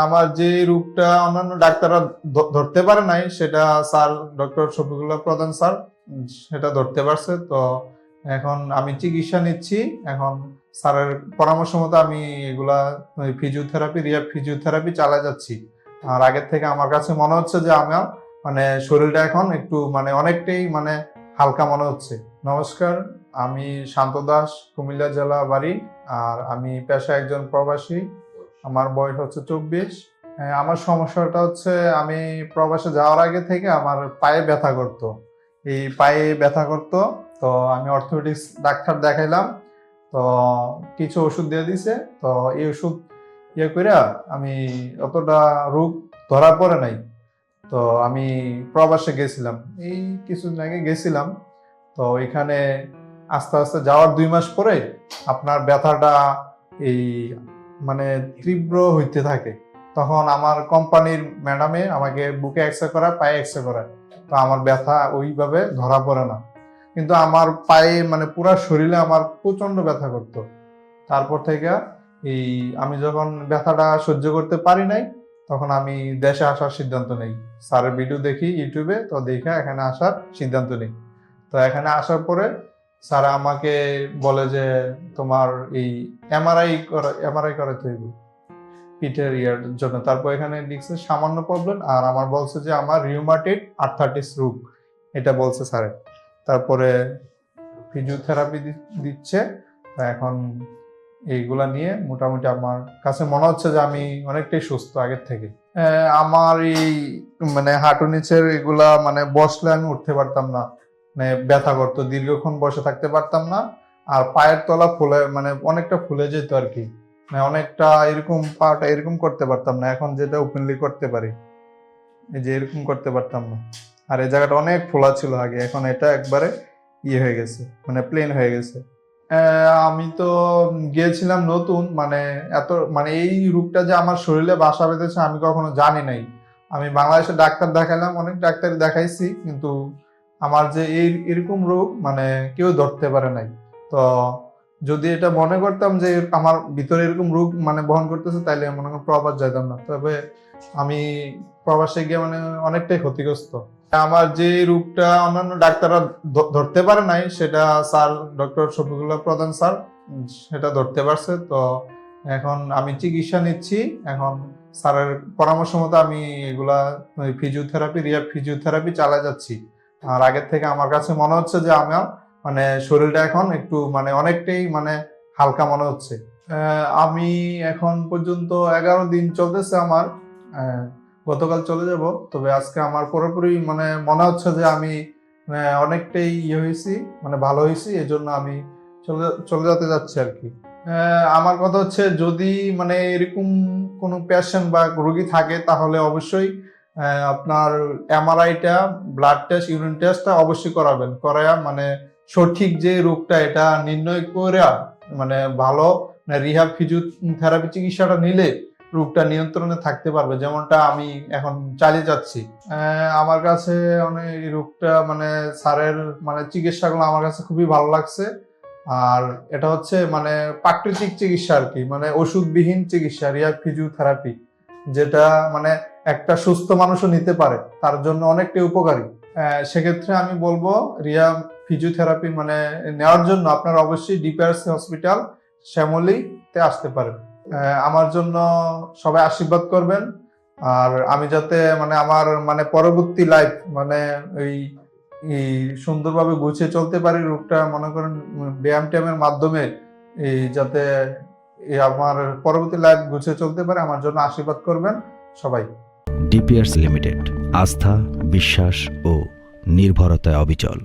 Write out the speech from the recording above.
আমার যে রোগটা অন্যান্য ডাক্তাররা ধরতে পারে নাই, সেটা স্যার ডক্টর শফিকুল্লাহ প্রধান স্যার সেটা ধরতে পারছে। তো এখন আমি চিকিৎসা নিচ্ছি। এখন স্যারের পরামর্শ মতো আমি এগুলা ফিজিওথেরাপি রিয়া ফিজিওথেরাপি চালা যাচ্ছি। আর আগের থেকে আমার কাছে মনে হচ্ছে যে আমার মানে শরীরটা এখন একটু মানে অনেকটাই মানে হালকা মনে হচ্ছে। নমস্কার, আমি শান্ত দাস, কুমিল্লা জেলা বাড়ি। আর আমি পেশা একজন প্রবাসী। আমার বয়স হচ্ছে চব্বিশ। আমার সমস্যাটা হচ্ছে আমি প্রবাসে যাওয়ার আগে থেকে আমার পায়ে ব্যথা করতো। এই পায়ে ব্যথা করতো, তো আমি অর্থোপেডিক্স ডাক্তার দেখাইলাম, তো কিছু ওষুধ দিয়ে দিছে, তো এই ওষুধ ইয়ে করে আমি অতটা রোগ ধরা পড়ে নাই। তো আমি প্রবাসে গেছিলাম, এই কিছুদিন আগে গেছিলাম, তো এখানে আস্তে আস্তে যাওয়ার দুই মাস পরে আপনার ব্যথাটা এই মানে তীব্র হইতে থাকে। তখন আমার কোম্পানির ম্যাডামে আমাকে বুকে এক্সরে করা পায়ে এক্সরে করা তো আমার ব্যথা ওইভাবে ধরা পড়ে না। কিন্তু আমার পায়ে মানে পুরা শরীরে আমার প্রচণ্ড ব্যথা করতো। তারপর থেকে এই আমি যখন ব্যথাটা সহ্য করতে পারি নাই, তখন আমি দেশে আসার সিদ্ধান্ত নেই। স্যারের ভিডিও দেখি ইউটিউবে তো দেখে এখানে আসার সিদ্ধান্ত নেই। তো এখানে আসার পরে স্যার আমাকে বলে যে তোমার এই এমআরআই করা এমআরআই করাতে হইব। পিঠের ইয়ার জন্য। তারপর এখানে লিখছে সামান্য প্রবলেম আর আমার বলছে যে আমার রিউমাটিড আর্থাইটিস রোগ। এটা বলছে স্যারে। তারপরে ফিজিওথেরাপি দিচ্ছে। এখন এইগুলা নিয়ে মোটামুটি আমার কাছে মনে হচ্ছে যে আমি অনেকটাই সুস্থ আগের থেকে। আমার এই মানে হাঁটু নিচের এগুলা মানে বসলে আমি উঠতে পারতাম না। মানে ব্যথা করতো, দীর্ঘক্ষণ বসে থাকতে পারতাম না, আর পায়ের তলা ফুলে মানে অনেকটা ফুলে যেত আর কি। মানে অনেকটা এরকম পাটা এরকম করতে পারতাম না, এখন যেটা ওপেনলি করতে পারি, এই যে এরকম করতে পারতাম না। আর এই জায়গাটা অনেক ফোলা ছিল আগে, এখন এটা একবারে ইয়ে হয়ে গেছে মানে প্লেন হয়ে গেছে। আমি তো গিয়েছিলাম নতুন মানে এত মানে এই রোগটা যে আমার শরীরে বাসা বেঁধেছে আমি কখনো জানি নাই। আমি বাংলাদেশে ডাক্তার দেখালাম, অনেক ডাক্তার দেখাইছি, কিন্তু আমার যে এই এরকম রোগ মানে কেউ ধরতে পারে নাই। তো যদি এটা মনে করতাম যে আমার ভিতরে এরকম রোগ মানে বহন করতেছে, তাইলে মনে করেন প্রবাস যাইতাম না। তবে আমি প্রবাসে গিয়ে মানে অনেকটাই ক্ষতিগ্রস্ত। আমার যে রোগটা অন্যান্য ডাক্তাররা ধরতে পারে নাই, সেটা স্যার, ডক্টর শফিকুল্লাহ প্রধান স্যার, সেটা ধরতে পারছে। তো এখন আমি চিকিৎসা নিচ্ছি। এখন স্যারের পরামর্শ মতো আমি এগুলা ফিজিওথেরাপি রিয়া ফিজিওথেরাপি চালা যাচ্ছি। আর আগের থেকে আমার কাছে মনে হচ্ছে যে আমার মানে শরীরটা এখন একটু মানে অনেকটাই মানে হালকা মনে হচ্ছে। আমি এখন পর্যন্ত এগারো দিন চলতেছে আমার। গতকাল চলে যাব, তবে আজকে আমার পুরোপুরি মানে মনে হচ্ছে যে আমি মানে অনেকটাই ইয়ে হয়েছি মানে ভালো হয়েছি এই জন্য আমি চলে চলে যেতে যাচ্ছি আর কি। আমার কথা হচ্ছে যদি মানে এরকম কোনো পেশেন্ট বা রুগী থাকে, তাহলে অবশ্যই আপনার এমআরআইটা ব্লাড টেস্ট ইউরিন টেস্টটা অবশ্যই করাবেন। করায়া মানে সঠিক যে রোগটা, এটা নির্ণয় করে মানে ভালো রিহাব ফিজিওথেরাপি চিকিৎসাটা নিলে রোগটা নিয়ন্ত্রণে থাকতে পারবে। যেমনটা আমি এখন চালিয়ে যাচ্ছি। আমার কাছে মানে এই রোগটা মানে স্যারের মানে চিকিৎসাগুলো আমার কাছে খুবই ভালো লাগছে। আর এটা হচ্ছে মানে প্রাকৃতিক চিকিৎসা আর কি মানে ওষুধবিহীন চিকিৎসা রিহাব ফিজিওথেরাপি যেটা মানে একটা সুস্থ মানুষও নিতে পারে, তার জন্য অনেকটাই উপকারী। সেক্ষেত্রে আমি বলব, রিয়া ফিজিওথেরাপি মানে নেওয়ার জন্য আপনারা অবশ্যই ডিপিআরসি হসপিটাল শ্যামলীতে আসতে পারেন। আমার জন্য সবাই আশীর্বাদ করবেন। আর আমি যাতে মানে আমার মানে পরবর্তী লাইফ মানে এই সুন্দরভাবে গুছিয়ে চলতে পারি রোগটা, মনে করেন ব্যায়াম ট্যায়ামের মাধ্যমে, এই যাতে আমার পরবর্তী লাইফ গুছিয়ে চলতে পারে, আমার জন্য আশীর্বাদ করবেন সবাই। ডিপিয়ার্স লিমিটেড আস্থা, বিশ্বাস ও নির্ভরতায় অবিচল।